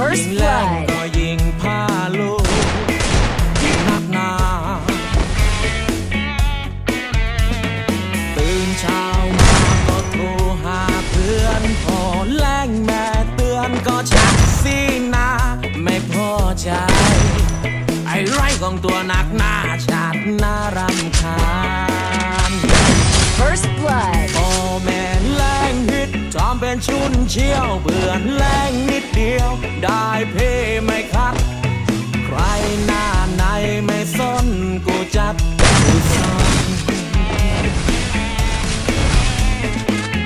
First แร Blood งก็ยิงพาลูกยิงนักหนาตื่นเช้ามาก็โทรหาเพื่อนพอแรงแม่เตือนก็ชักสีนาไม่พอใจ ไอ้ไรของตัวนักหน้าชาตินารำคาญ First ชุนเชี่ยวเบื่อแรงนิดเดียว ได้เพ่ไม่คัด ใครหน้าไหนไม่สนกูจัดกูซ่อน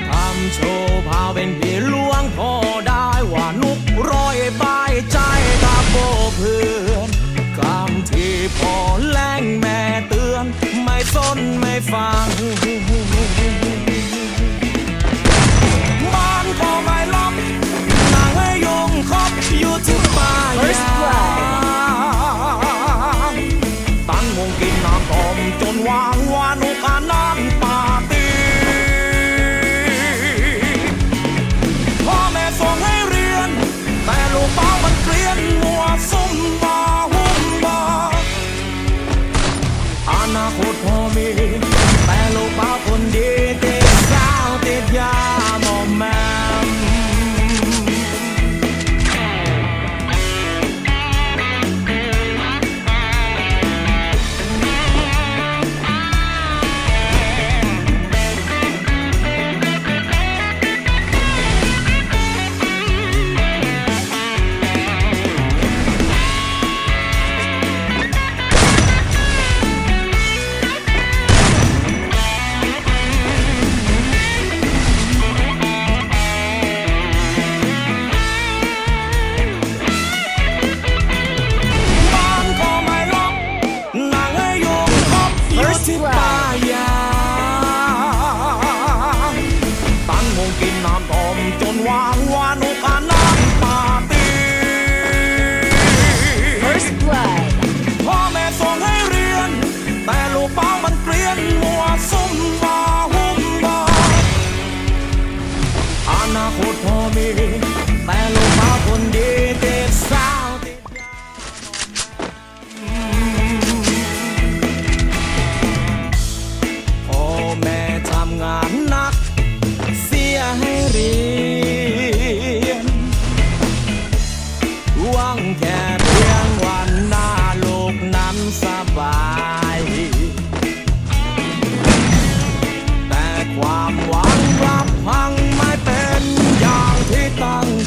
ทำโชว์พาเป็นพี่หลวงพอได้ว่านุกร้อยบายใจตาโบเพื่อนคำที่พอแรงแม่เตือน ไม่สนไม่ฟัง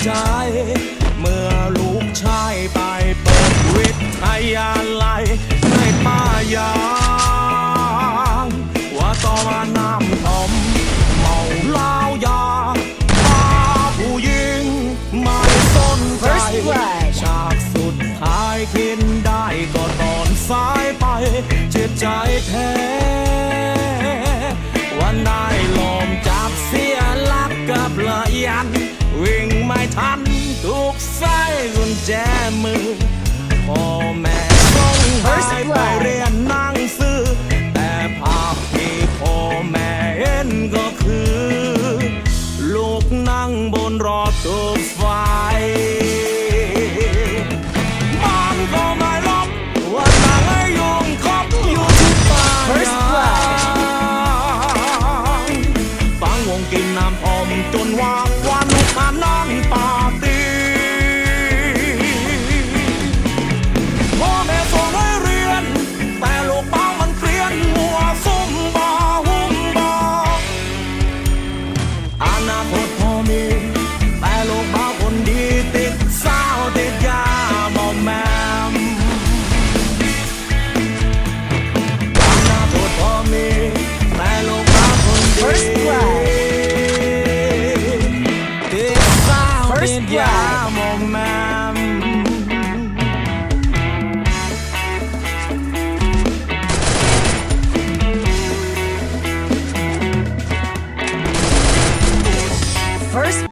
ใจ เมื่อลูกชายไปเปิดวิทยาลัยในป่ายางว่าต่อมาน้ำต้มเมาเหล้ายามาผู้หญิงไม่สนใจ First blood ฉากสุดท้ายคิดได้ก็ตอนสายไปเจ็บใจแท้วันได้ลมจับเสียหลักกับละยัน วิ่งไม่ทันถูกใส่กุญแจมือพ่อแม่ส่งให้ First ไปเรียนหนังสือ แต่ภาพที่พ่อแม่เห็นก็คือ ลูกนั่งบนรถตูไฟบ้านก็ไม่ล็อกว่านั่งให้ยงคบอยู่ที่ป่างบางฟังวงกินน้ำอมจนวาง